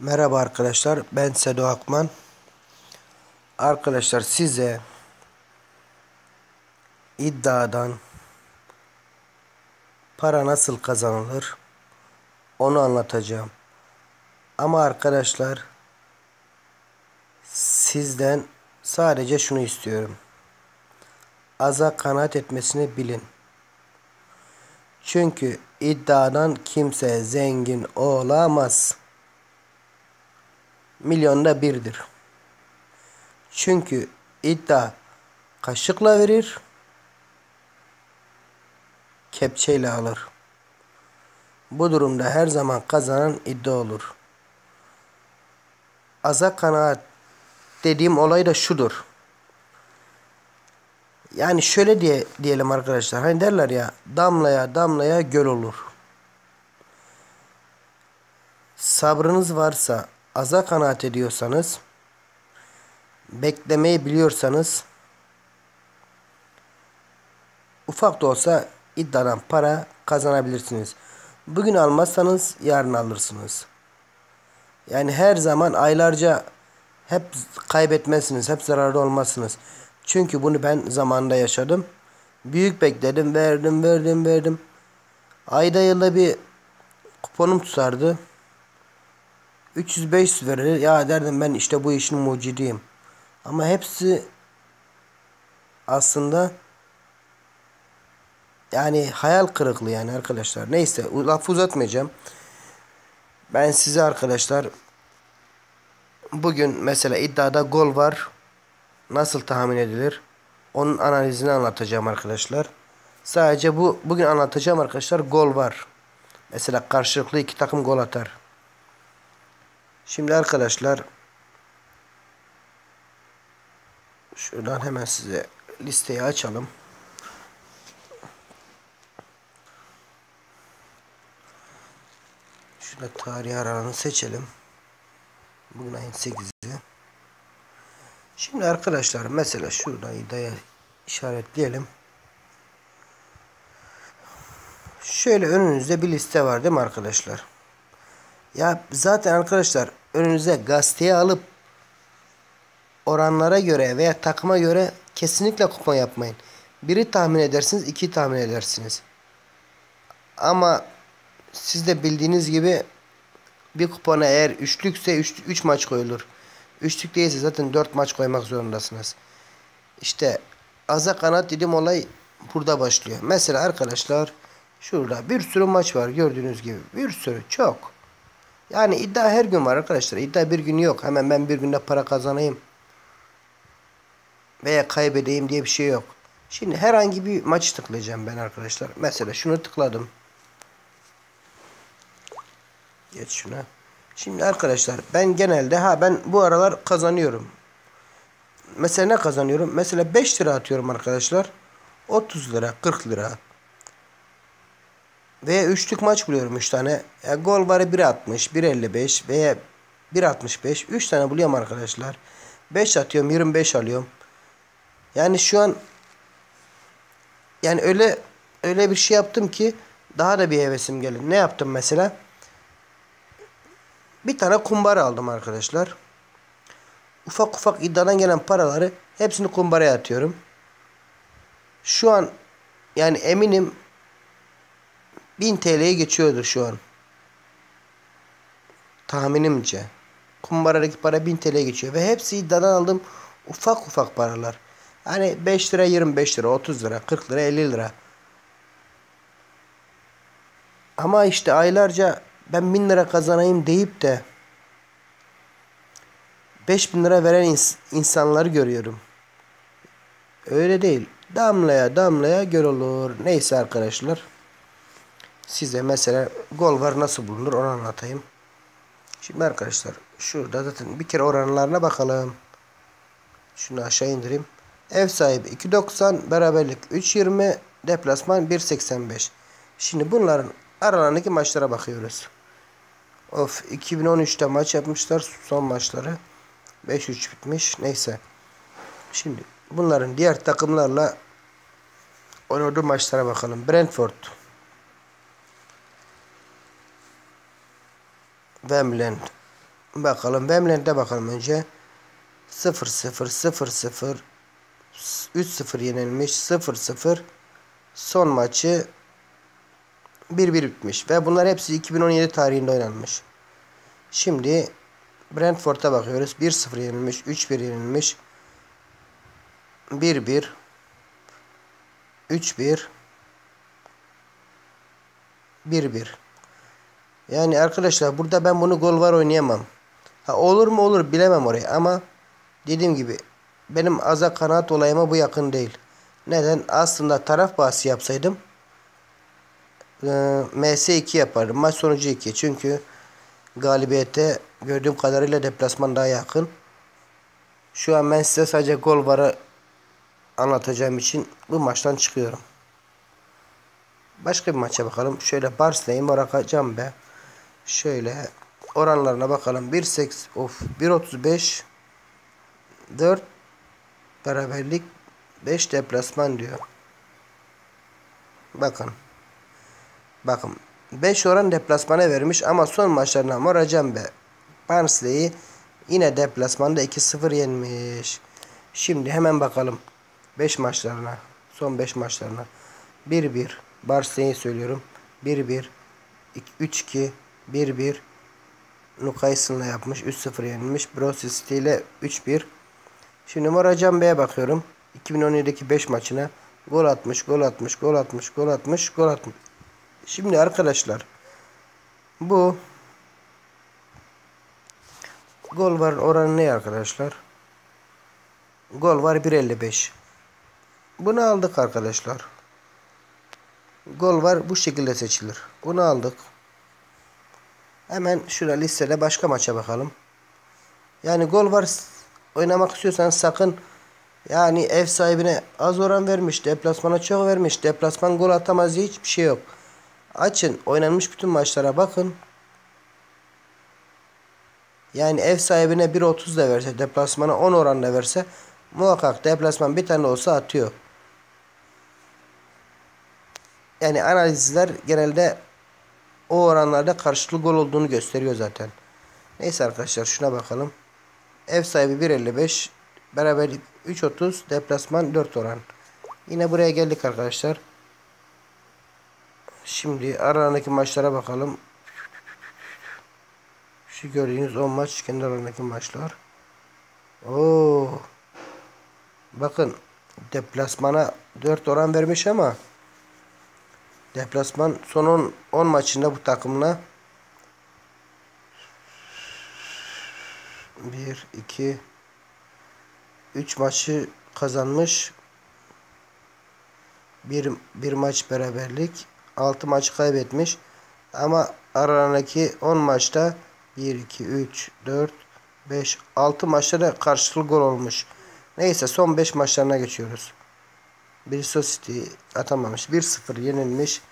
Merhaba arkadaşlar ben Sedo Akman. Arkadaşlar size iddiadan para nasıl kazanılır onu anlatacağım. Ama arkadaşlar sizden sadece şunu istiyorum. Aza kanaat etmesini bilin. Çünkü iddiadan kimse zengin olamaz milyonda birdir. Çünkü iddia kaşıkla verir, kepçeyle alır. Bu durumda her zaman kazanan iddia olur. Aza kanaat dediğim olay da şudur. Yani şöyle diye diyelim arkadaşlar. Hani derler ya damlaya damlaya göl olur. Sabrınız varsa aza kanaat ediyorsanız, beklemeyi biliyorsanız, ufak da olsa iddiadan para kazanabilirsiniz. Bugün almazsanız yarın alırsınız. Yani her zaman aylarca hep kaybetmezsiniz, hep zararda olmazsınız. Çünkü bunu ben zamanında yaşadım. Büyük bekledim, verdim, verdim, verdim. Ayda yılda bir kuponum tutardı. 300-500 verir. Ya derdim ben işte bu işin mucidiyim. Ama hepsi aslında yani hayal kırıklığı yani arkadaşlar. Neyse laf uzatmayacağım. Ben size arkadaşlar bugün mesela iddiada gol var. Nasıl tahmin edilir? Onun analizini anlatacağım arkadaşlar. Sadece bu bugün anlatacağım arkadaşlar gol var. Mesela karşılıklı iki takım gol atar. Şimdi arkadaşlar şuradan hemen size listeyi açalım. Şurada tarih aralığını seçelim. Bugün ayın 8'i. Şimdi arkadaşlar mesela şuradan iddiaya işaretleyelim. Şöyle önünüzde bir liste var değil mi arkadaşlar? Ya zaten arkadaşlar önünüze gazeteye alıp oranlara göre veya takıma göre kesinlikle kupon yapmayın. Biri tahmin edersiniz, iki tahmin edersiniz. Ama siz de bildiğiniz gibi bir kupona eğer üçlükse 3 üç, üç maç koyulur. Üçlük değilse zaten dört maç koymak zorundasınız. İşte aza kanat dediğim olay burada başlıyor. Mesela arkadaşlar şurada bir sürü maç var gördüğünüz gibi. Bir sürü çok. Yani iddia her gün var arkadaşlar. İddia bir gün yok. Hemen ben bir günde para kazanayım. Veya kaybedeyim diye bir şey yok. Şimdi herhangi bir maç tıklayacağım ben arkadaşlar. Mesela şunu tıkladım. Geç şuna. Şimdi arkadaşlar ben genelde ha ben bu aralar kazanıyorum. Mesela ne kazanıyorum? Mesela 5 lira atıyorum arkadaşlar. 30 lira, 40 lira. Veya üçlük maç buluyorum 3 tane. Ya gol varı 1.60, 1.55 veya 1.65. 3 tane buluyorum arkadaşlar. 5 atıyorum 25 alıyorum. Yani şu an yani öyle öyle bir şey yaptım ki daha da bir hevesim gelin. Ne yaptım mesela? Bir tane kumbara aldım arkadaşlar. Ufak ufak iddiadan gelen paraları hepsini kumbaraya atıyorum. Şu an yani eminim 1000 TL'ye geçiyordur şu an. Tahminimce. Kumbaradaki para 1000 TL'ye geçiyor. Ve hepsi iddiadan aldığım ufak ufak paralar. Hani 5 lira 25 lira 30 lira 40 lira 50 lira. Ama işte aylarca ben 1000 lira kazanayım deyip de 5000 lira veren ins insanları görüyorum. Öyle değil. Damlaya damlaya göl olur. Neyse arkadaşlar. Size mesela gol var nasıl bulunur onu anlatayım. Şimdi arkadaşlar şurada zaten bir kere oranlarına bakalım. Şunu aşağı indireyim. Ev sahibi 2.90, beraberlik 3.20, deplasman 1.85. Şimdi bunların aralarındaki maçlara bakıyoruz. Of 2013'te maç yapmışlar son maçları. 5-3 bitmiş. Neyse. Şimdi bunların diğer takımlarla oynadığı maçlara bakalım. Brentford Wembley Bakalım Wembley'de bakalım önce. 0 0 0 0 3-0 yenilmiş 0-0 son maçı 1-1 bitmiş ve bunlar hepsi 2017 tarihinde oynanmış. Şimdi Brentford'a bakıyoruz. 1-0 yenilmiş, 3-1 yenilmiş. 1-1 3-1 1-1 Yani arkadaşlar burada ben bunu gol var oynayamam. Ha olur mu olur bilemem orayı ama dediğim gibi benim aza kanaat olayıma bu yakın değil. Neden? Aslında taraf bahsi yapsaydım e, MS2 yapardım. Maç sonucu 2. Çünkü galibiyete gördüğüm kadarıyla deplasman daha yakın. Şu an ben size sadece gol varı anlatacağım için bu maçtan çıkıyorum. Başka bir maça bakalım. Şöyle Barsley'im bırakacağım be. Şöyle oranlarına bakalım. 1.8 of 1.35 4 beraberlik 5 deplasman diyor. Bakın. Bakın. 5 oran deplasmana vermiş ama son maçlarına Moracambe Barnsley'i yine deplasmanda 2-0 yenmiş. Şimdi hemen bakalım. 5 maçlarına. Son 5 maçlarına. 1-1. Barcelona'yı söylüyorum. 1-1. 3-2. 1-1. Newcastle'la yapmış. 3-0 yenilmiş. Brosel City ile 3-1. Şimdi Moracan Bey'e bakıyorum. 2017'deki 5 maçına. Gol atmış, gol atmış, gol atmış, gol atmış, gol atmış. Şimdi arkadaşlar. Bu gol var oranı ne arkadaşlar? Gol var 1.55. Bunu aldık arkadaşlar. Gol var bu şekilde seçilir. Bunu aldık. Hemen şurada listede başka maça bakalım. Yani gol var oynamak istiyorsan sakın yani ev sahibine az oran vermiş. Deplasmana çok vermiş. Deplasman gol atamaz diye hiçbir şey yok. Açın. Oynanmış bütün maçlara bakın. Yani ev sahibine 1.30 da verse, deplasmana 10 oran da verse muhakkak deplasman bir tane olsa atıyor. Yani analizler genelde o oranlarda karşılıklı gol olduğunu gösteriyor zaten. Neyse arkadaşlar şuna bakalım. Ev sahibi 1.55. Beraberlik 3.30. Deplasman 4 oran. Yine buraya geldik arkadaşlar. Şimdi aralarındaki maçlara bakalım. Şu gördüğünüz 10 maç kendi aralarındaki maçlar. Oo. Bakın deplasmana 4 oran vermiş ama deplasman son 10, 10 maçında bu takımla 1 2 3 maçı kazanmış. Bir, bir maç beraberlik. 6 maç kaybetmiş. Ama aralarındaki 10 maçta 1, 2, 3, 4, 5, 6 maçta da karşılıklı gol olmuş. Neyse son 5 maçlarına geçiyoruz. Bristol City atamamış. 1-0 yenilmiş.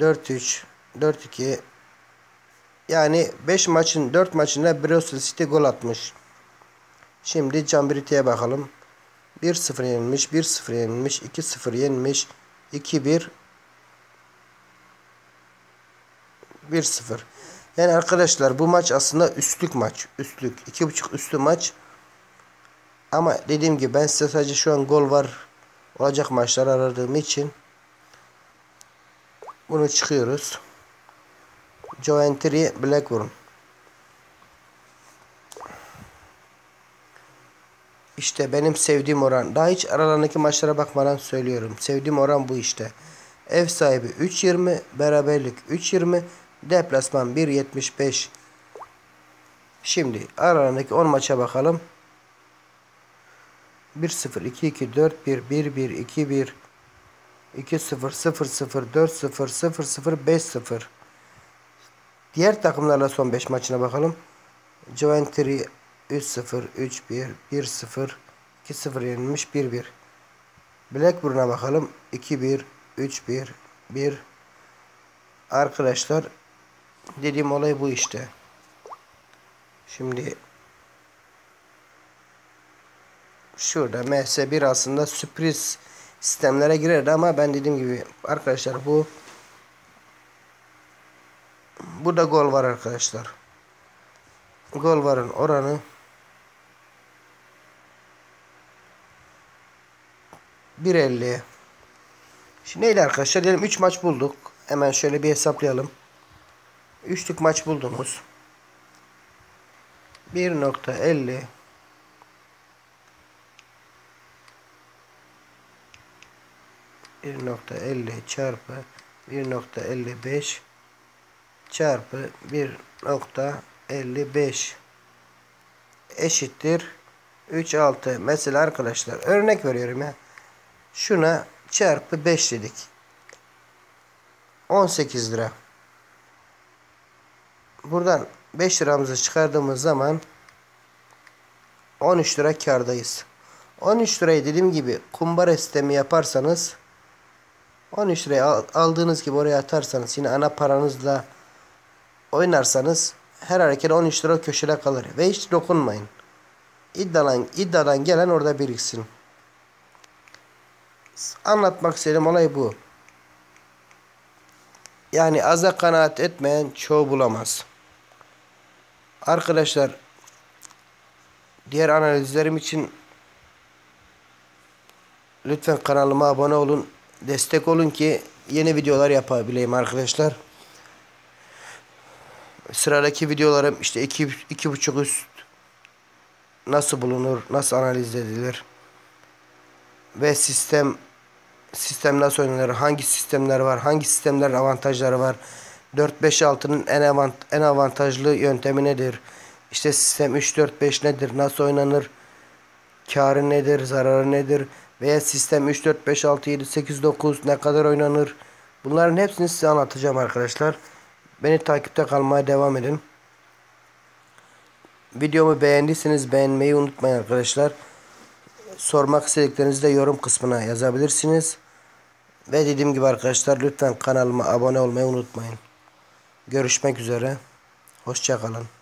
4-3, 4-2. Yani 5 maçın 4 maçında Bristol City gol atmış. Şimdi Cambridge'ye bakalım. 1-0 yenilmiş, 1-0 yenilmiş, 2-0 yenilmiş, 2-1 1-0. Yani arkadaşlar bu maç aslında üstlük maç. Üstlük. 2.5 üstü maç. Ama dediğim gibi ben size sadece şu an gol var olacak maçlar aradığım için bunu çıkıyoruz. Joe Blackburn. İşte benim sevdiğim oran. Daha hiç aralarındaki maçlara bakmadan söylüyorum. Sevdiğim oran bu işte. Ev sahibi 3.20, beraberlik 3.20, deplasman 1.75. Şimdi aralarındaki 10 maça bakalım. 1-0, 2-2, 4-1, 1-1, 2-1, 2-0, 0-0, 4-0, 0-0, 5-0. Diğer takımlarla son 5 maçına bakalım. Coventry 3-0, 3-1, 1-0, 2-0 yenilmiş 1-1. Blackburn'a bakalım. 2-1, 3-1, 1. Arkadaşlar dediğim olay bu işte. Şimdi şurada MS1 aslında sürpriz sistemlere girerdi ama ben dediğim gibi arkadaşlar bu burada gol var arkadaşlar. gol varın oranı bir elli. Şimdi neydi arkadaşlar? Diyelim 3 maç bulduk. Hemen şöyle bir hesaplayalım. Üçlük maç buldunuz. 1.50 1.50 çarpı 1.55 çarpı 1.55 eşittir 3 6 mesela arkadaşlar örnek veriyorum ya. Şuna çarpı 5 dedik. 18 lira. Buradan 5 liramızı çıkardığımız zaman 13 lira kardayız 13 lirayı dediğim gibi kumbara sistemi yaparsanız 13 liraya aldığınız gibi oraya atarsanız yine ana paranızla oynarsanız her hareket 13 lira köşede kalır ve hiç dokunmayın. İddiadan, iddiadan gelen orada biriksin. Anlatmak istediğim olay bu. Yani aza kanaat etmeyen çoğu bulamaz. Arkadaşlar diğer analizlerim için lütfen kanalıma abone olun. Destek olun ki yeni videolar yapabileyim arkadaşlar. Sıradaki videolarım işte iki, iki buçuk üst nasıl bulunur, nasıl analiz edilir ve sistem sistem nasıl oynanır, hangi sistemler var, hangi sistemlerin avantajları var, 4-5-6'nın en, avant en avantajlı yöntemi nedir, işte sistem 3-4-5 nedir, nasıl oynanır, karı nedir, zararı nedir veya sistem 3-4-5-6-7-8-9 ne kadar oynanır, bunların hepsini size anlatacağım arkadaşlar. Beni takipte kalmaya devam edin. Videomu beğendiyseniz beğenmeyi unutmayın arkadaşlar. Sormak istediklerinizi yorum kısmına yazabilirsiniz. Ve dediğim gibi arkadaşlar lütfen kanalıma abone olmayı unutmayın. Görüşmek üzere. Hoşçakalın.